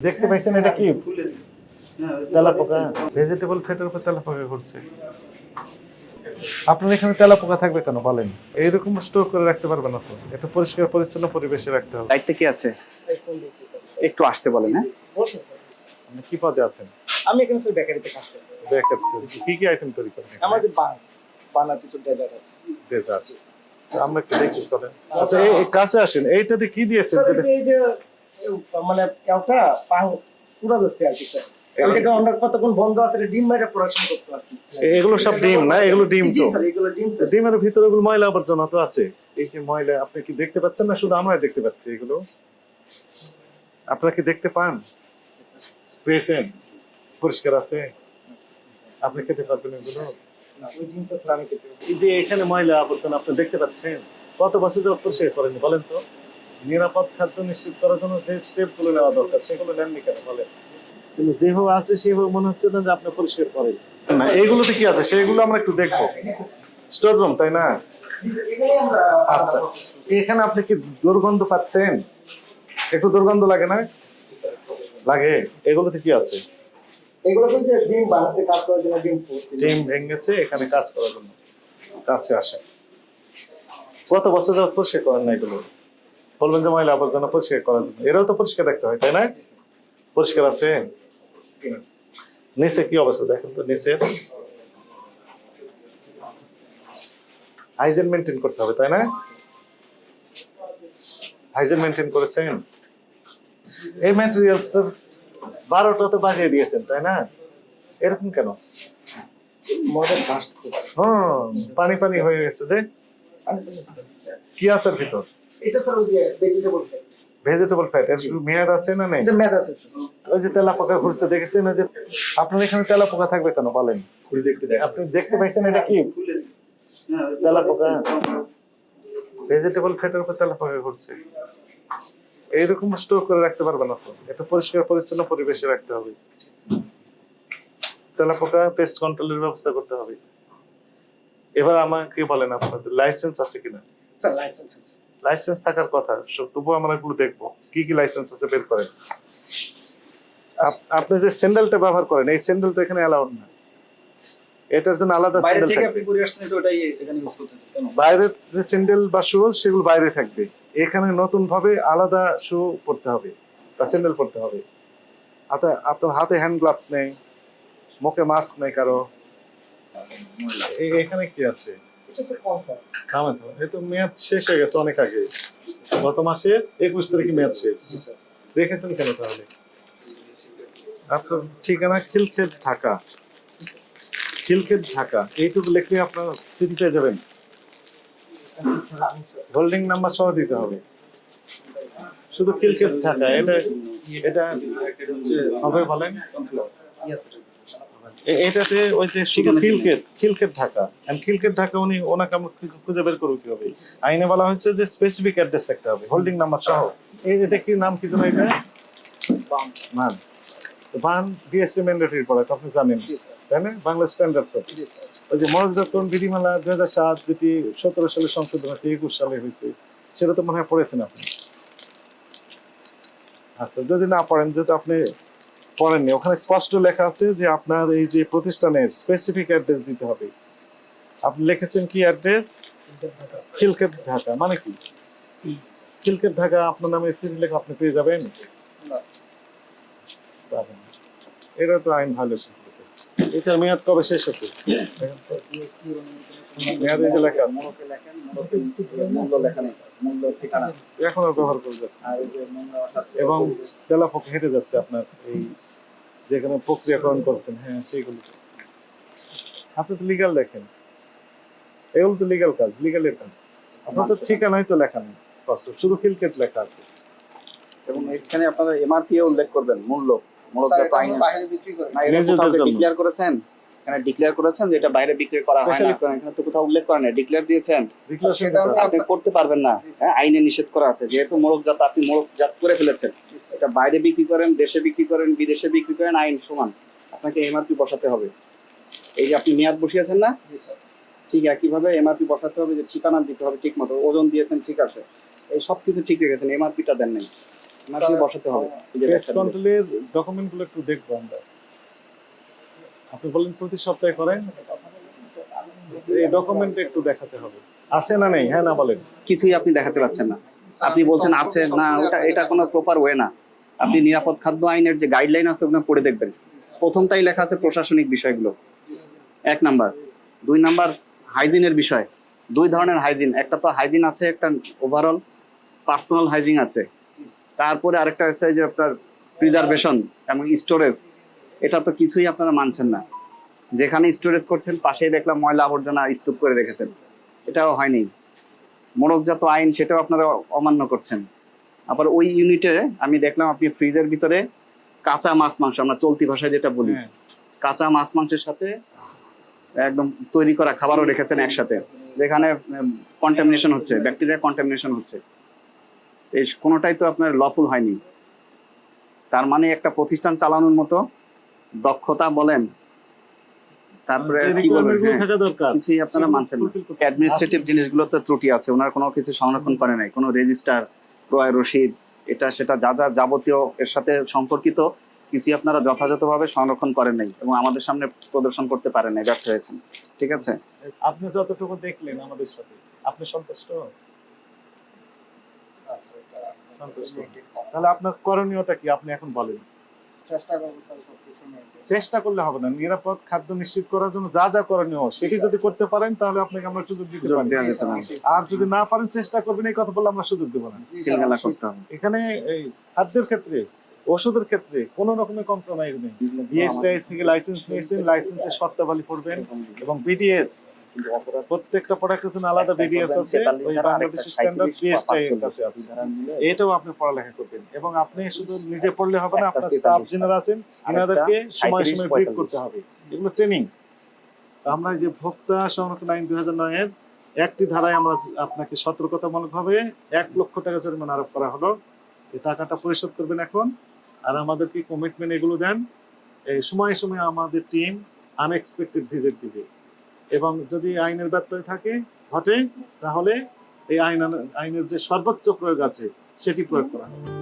দেখতে পাইছেন এটা কি? হ্যাঁ, তেলা পোকা ভেজিটেবল ফ্যাটের উপর তেলা পোকা ঘুরছে আপনার এখানে তেলা পোকা থাকবে কেন বলেন? এইরকম স্টোর করে রাখতে পারবেন না তো এটা পরিষ্কার পরিচ্ছন্ন পরিবেশে রাখতে হবে। দায়িত্বে কি আছে? একটু আসতে বলেন হ্যাঁ? আপনি কি পদে আছেন? আমি এখানে স্যার বেকারিতে কাজ করি। বেকার তৈরি। কি কি আইটেম তৈরি করেন আমাদের বান কিছু ডেজার্ট আছে। ডেজার্ট আমরা একটু দেখি চলেন। আচ্ছা এই এই কাছে আসেন। এইটাতে কি দিয়েছেন? স্যার এই যে মানে পাং পুরা আর কি স্যার এটাকে আমরা কতক্ষণ বন্ধ আছে ডিম মেরে প্রোডাকশন করতে আর এগুলো সব ডিম না? এগুলো ডিম তো? এগুলো ডিম ডিমের ভিতরে ময়লা আবর্জনা তো আছে। এই যে ময়লা আপনি কি দেখতে পাচ্ছেন না? শুধু আমরাই দেখতে পাচ্ছি এগুলো। আপনারা কি দেখতে পান? পেয়েছেন? পরিষ্কার আছে? আপনি খেতে পারবেন এগুলো। এই যে এখানে ময়লা আবর্জনা আপনি দেখতে পাচ্ছেন? কত বছর পরিষ্কার করেন বলেন তো? নিরাপদ খাদ্য নিশ্চিত করার জন্য যে স্টেপগুলো নেওয়া দরকার সেগুলো নেননি কেন? বলেন। আসলে যেভাবে আছে সেভাবে মনে হচ্ছে না যে আপনি পরিষ্কার করেন। না এইগুলোতে কি আছে? সেগুলো আমরা একটু দেখব। স্টোর রুম তাই না? আচ্ছা এখানে আপনি কি দুর্গন্ধ পাচ্ছেন? একটু দুর্গন্ধ লাগে না? লাগে। এগুলোতে কি আছে? এগুলো তো যে ডিম বানাচ্ছে কাজ করার জন্য ডিম ডিম ভেঙেছে এখানে কাজ করার জন্য। কাছে আসে। কত বছর যাবত পরিষ্কার করেন না এগুলো? বলবেন যে ময়লা আবর্জনা পরিষ্কার করার জন্য। এরাও তো পরিষ্কার রাখতে হয় তাই না? পরিষ্কার আছে? নিচে কি অবস্থা দেখেন তো নিচে? হাইজেন মেনটেন করতে হবে তাই না? হাইজেন মেনটেন করেছেন? এই ম্যাটেরিয়ালসটা বারোটা তো বাজিয়ে দিয়েছেন তাই না? এরকম কেন? পানি পানি হয়ে গেছে যে। কি আছে ভিতর? এটা স্যার ওই যে ভেজিটেবল ভেজিটেবল ফ্যাট এর মেয়াদ আছে না নেই? ম্যাথ আছে ওই যে তেলা পোকা ঘুরছে দেখেছেন ওই যে আপনার এখানে তেলা পোকা থাকবে কেন বলেন? আপনি দেখতে পাইছেন এটা কি? হ্যাঁ, তেলা পোকা ভেজিটেবল ফ্যাটের উপর তেলা পোকা ঘুরছে। এইরকম স্টোর করে রাখতে পারবে না তো এটা পরিষ্কার পরিচ্ছন্ন পরিবেশে রাখতে হবে। তেলা পোকা পেস্ট কন্ট্রোলের ব্যবস্থা করতে হবে। এবার আমাকে বলেন আপনাদের লাইসেন্স আছে কিনা? স্যার লাইসেন্স আছে। লাইসেন্স থাকার কথা তবুও আমরা এগুলো দেখব। কি কি লাইসেন্স আছে বের করেন। আপনি যে স্যান্ডেলটা ব্যবহার করেন এই স্যান্ডেল তো এখানে অ্যালাউড না। এটার জন্য আলাদা বাইরে স্যান্ডেল বাইরের যে স্যান্ডেল বা শু সেগুলো বাইরে থাকবে। এখানে নতুন ভাবে আলাদা শু পরতে হবে বা স্যান্ডেল পরতে হবে। হাতে আপনার হাতে হ্যান্ড গ্লাভস নেই মুখে মাস্ক নেই কারও। এখানে কি আছে? থামে তো। এই তো মেয়াদ শেষ হয়ে গেছে অনেক আগে। গত মাসে একুশ তারিখে মেয়াদ শেষ। রেখেছেন কেন তাহলে? আপনার ঠিকানা খিলক্ষেত ঢাকা। খিলক্ষেত ঢাকা। এইটুকু লিখলে আপনার চিঠি পেয়ে যাবেন। হোল্ডিং নাম্বার সহ দিতে হবে। শুধু খিলক্ষেত ঢাকা। এটা এটা হবে বলেন এটাতে ওই যে ঢাকা। ঢাকা উনি ওনাকে আমরা খুঁজে- খুঁজে বের করব কি হবে আইনে বলা হয়েছে যে স্পেসিফিক অ্যাড্রেস থাকতে হবে হোল্ডিং নাম্বার সহ। এই- এটা কি নাম কি যেন এটা? মান বান। বিএসটি ম্যান্ডেটরি প্রোডাক্ট আপনি জানেন। তাই না? বাংলা স্ট্যান্ডার্ডস আছে। ওই যে বিধিমালা দুই হাজার সাত যেটি সতেরো সালে সংশোধন হয়েছে একুশ সালে হয়েছে সেটা তো মনে হয় পড়েছেন আপনি। আচ্ছা যদি না পড়েন যেহেতু আপনি পড়েননি। ওখানে স্পষ্ট লেখা আছে যে আপনার এই যে প্রতিষ্ঠানের স্পেসিফিক অ্যাড্রেস দিতে হবে। আপনি লিখেছেন কি অ্যাড্রেস খিলকেট ঢাকা মানে কি? খিলকেট ঢাকা আপনার নামে চিঠি লেখা আপনি পেয়ে যাবেন। এটা তো আইন ভায়োলেশন করেছে এটার মেয়াদ কবে শেষ হচ্ছে? মেয়াদ এই যে লেখা আছে। এখনও ব্যবহার করে যাচ্ছে। আর এই যে মূল্য অর্থাৎ এবং হেঁটে যাচ্ছে আপনার এই যেখানে প্রক্রিয়াকরণ করছেন হ্যাঁ সেইগুলো। আপনি তো লিগাল দেখেন। এগুলো তো লিগাল কাজ লিগালের কাজ। আপনার তো ঠিকানাই তো লেখা নেই স্পষ্ট। শুধু খিলকেট লেখা আছে। এবং এখানে আপনারা এমআরপি উল্লেখ করবেন মূল্য। মূলত এটা বাইরে বিক্রি করেন করেছেন? এখানে ডিক্লেয়ার করেছেন যে এটা বাইরে বিক্রি করা হয় না। এখানে তো কোথাও উল্লেখ করেন ডিক্লেয়ার দিয়েছেন। আপনি করতে পারবেন না। হ্যাঁ, আইনে নিষেধ করা আছে। যেহেতু আপনি করে ফেলেছেন। এটা বাইরে বিক্রি করেন দেশে বিক্রি করেন বিদেশে বিক্রি করেন আইন সমান। আপনাকে এমআরপি বসাতে হবে। এই যে আপনি মেয়াদ বসিয়েছেন না? ঠিক একইভাবে এমআরপি বসাতে হবে যে ঠিকানা দিতে হবে ঠিক মতো ওজন দিয়েছেন ঠিক আছে। এই সব কিছু ঠিক রেখেছেন এমআরপিটা দেন নাই। এমআরপি বসাতে হবে। এই পেস্ট কন্ট্রোলের ডকুমেন্টগুলো একটু দেখব আমরা। আপনি বলেন প্রতি সপ্তাহে করেন? এই ডকুমেন্ট একটু দেখাতে হবে। আছে না নেই? হ্যাঁ না বলেন। কিছুই আপনি দেখাতে পাচ্ছেন না। আপনি বলছেন আছে, না, ওটা, এটা কোনো প্রপার ওয়ে না। আপনি নিরাপদ খাদ্য আইনের যে গাইডলাইন আছে, ওগুলো পড়ে দেখবেন। প্রথমটাই লেখা আছে প্রশাসনিক বিষয়গুলো। এক নাম্বার। দুই নাম্বার হাইজিনের বিষয়। দুই ধরনের হাইজিন একটা তো হাইজিন আছে, একটা ওভারঅল পার্সোনাল হাইজিন আছে। তারপরে আরেকটা হচ্ছে যে আপনার প্রিজার্ভেশন এবং স্টোরেজ এটা তো কিছুই আপনারা মানছেন না। যেখানে স্টোরেজ করছেন পাশেই দেখলাম ময়লা আবর্জনা স্তূপ করে রেখেছেন। এটাও হয়নি। মোড়কজাত আইন সেটাও আপনারা অমান্য করছেন। আবার ওই ইউনিটে আমি দেখলাম আপনি ফ্রিজের ভিতরে কাঁচা মাছ মাংস আমরা চলতি ভাষায় যেটা বলি হ্যাঁ। কাঁচা মাছ মাংসের সাথে একদম তৈরি করা খাবারও রেখেছেন একসাথে। যেখানে কন্টামিনেশন হচ্ছে ব্যাকটেরিয়া কন্টামিনেশন হচ্ছে। এই কোনোটাই তো আপনার লফুল হয়নি। তার মানে একটা প্রতিষ্ঠান চালানোর মতো দক্ষতা বলেন তারপরে কি বলবেন? হ্যাঁ, থাকা দরকার কিছুই আপনারা মানছেন না। অ্যাডমিনিস্ট্রেটিভ জিনিসগুলোতে ত্রুটি আছে ওনার কোনো কিছু সংরক্ষণ করে নাই কোনো রেজিস্টার ক্রয় রসিদ এটা সেটা যা যা যাবতীয় এর সাথে সম্পর্কিত কিছুই আপনারা যথাযথভাবে সংরক্ষণ করেন নাই এবং আমাদের সামনে প্রদর্শন করতে পারেন নাই ব্যর্থ হয়েছেন। ঠিক আছে? আপনি যতটুকু দেখলেন আমাদের সাথে আপনি সন্তুষ্ট? সন্তুষ্ট। তাহলে আপনার করণীয়টা কি? আপনি এখন বলেন। চেষ্টা করব স্যার সবকিছু চেষ্টা করলে হবে না নিরাপদ খাদ্য নিশ্চিত করার জন্য যা যা করণীয় সেটি যদি করতে পারেন তাহলে আপনাকে আমরা সুযোগ দিতে পারি। আর যদি না পারেন চেষ্টা করবেন এই কথা বলে আমরা সুযোগ দেবো না। সিলগালা করতে হবে। এখানে এই খাদ্যের ক্ষেত্রে ওষুধের ক্ষেত্রে কোনো রকমের কম্প্রোমাইজ নেই। বিএসটিআই থেকে লাইসেন্স নিয়েছেন লাইসেন্সের শর্তাবলী পড়বেন এবং বিডিএস প্রত্যেকটা প্রোডাক্টের জন্য আলাদা বিডিএস আছে ওই বাংলাদেশ স্ট্যান্ডার্ড বিএসটিআই এর কাছে আছে। এটাও আপনি পড়ালেখা করবেন এবং আপনি শুধু নিজে পড়লে হবে না আপনার স্টাফ যারা আছেন এনাদেরকে সময় সময় ব্রিফ করতে হবে। এগুলো ট্রেনিং আমরা যে ভোক্তা সংরক্ষণ আইন দুই হাজার নয়ের একটি ধারায় আমরা আপনাকে সতর্কতামূলকভাবে এক লক্ষ টাকা জরিমানা আরোপ করা হলো। এই টাকাটা পরিশোধ করবেন এখন। আর আমাদেরকে কমিটমেন্ট এগুলো দেন? এই সময় সময় আমাদের টিম আনএক্সপেক্টেড ভিজিট দিবে। এবং যদি আইনের ব্যত্যয় থাকে, ঘটে, তাহলে এই আইন, আইনের যে সর্বোচ্চ প্রয়োগ আছে, সেটি প্রয়োগ করা হবে।